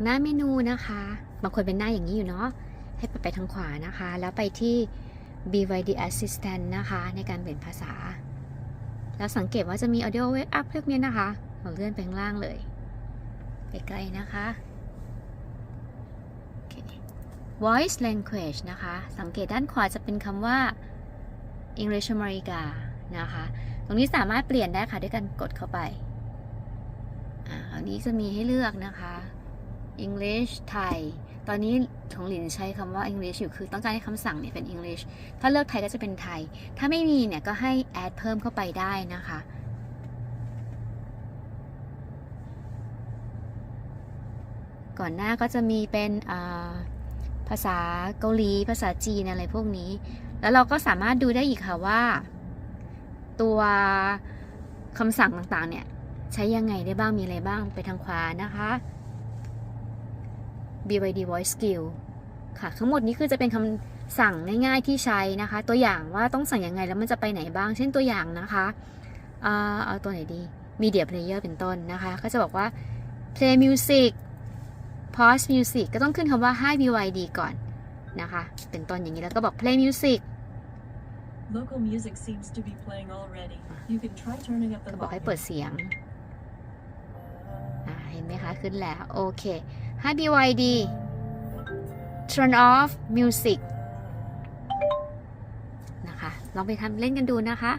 หน้าเมนูนะคะ บางคนเป็นหน้าอย่างนี้อยู่เนาะ ให้ไปไปทางขวานะคะ แล้วไปที่ BYD Assistant นะคะ ในการเปลี่ยนภาษา แล้วสังเกตว่าจะมี Audio Wake Up พวกนี้นะคะเราเลื่อนไปข้างล่างเลย ไปไกลนะคะ Voice Language นะคะ สังเกตด้านขวาจะเป็นคำว่า English America นะคะ ตรงนี้สามารถเปลี่ยนได้ค่ะด้วยการกดเข้าไป อ่าอันนี้จะมีให้เลือกนะคะ English ไทย ตอนนี้ของหลินใช้คำว่า English อยู่คือต้องการให้คำสั่งเนี่ยเป็น English ถ้าเลือกไทยก็จะเป็นไทย ถ้าไม่มีเนี่ยก็ให้ add เพิ่มเข้าไปได้นะคะก่อนหน้าก็จะมีเป็นภาษาเกาหลี ภาษาจีนอะไรพวกนี้ แล้วเราก็สามารถดูได้อีกค่ะว่า ตัวคำสั่งต่างๆเนี่ย ใช้ยังไงได้บ้างมีอะไรบ้างไปทางขวานะคะ BYD Voice Skill ค่ะ ทั้งหมดนี้คือจะเป็นคำสั่งง่ายๆที่ใช้นะคะ ตัวอย่างว่าต้องสั่งยังไงแล้วมันจะไปไหนบ้าง เช่นตัวอย่างนะคะอ่าเอาตัวไหนดี Media Player เป็นต้นนะคะ ก็จะบอกว่า Play Music Pause Music ก็ต้องขึ้นคำว่า Hi BYD ก่อนนะคะ เป็นต้นอย่างนี้แล้วก็บอก Play Music Local music seems to be playing already. You can try turning up ก็ the บอกให้ volume. เปิดเสียงอ่าเห็นไหมคะ ขึ้นแล้ว โอเค ให้ BYD turn off music นะคะ ลองไปทำเล่นกันดูนะคะ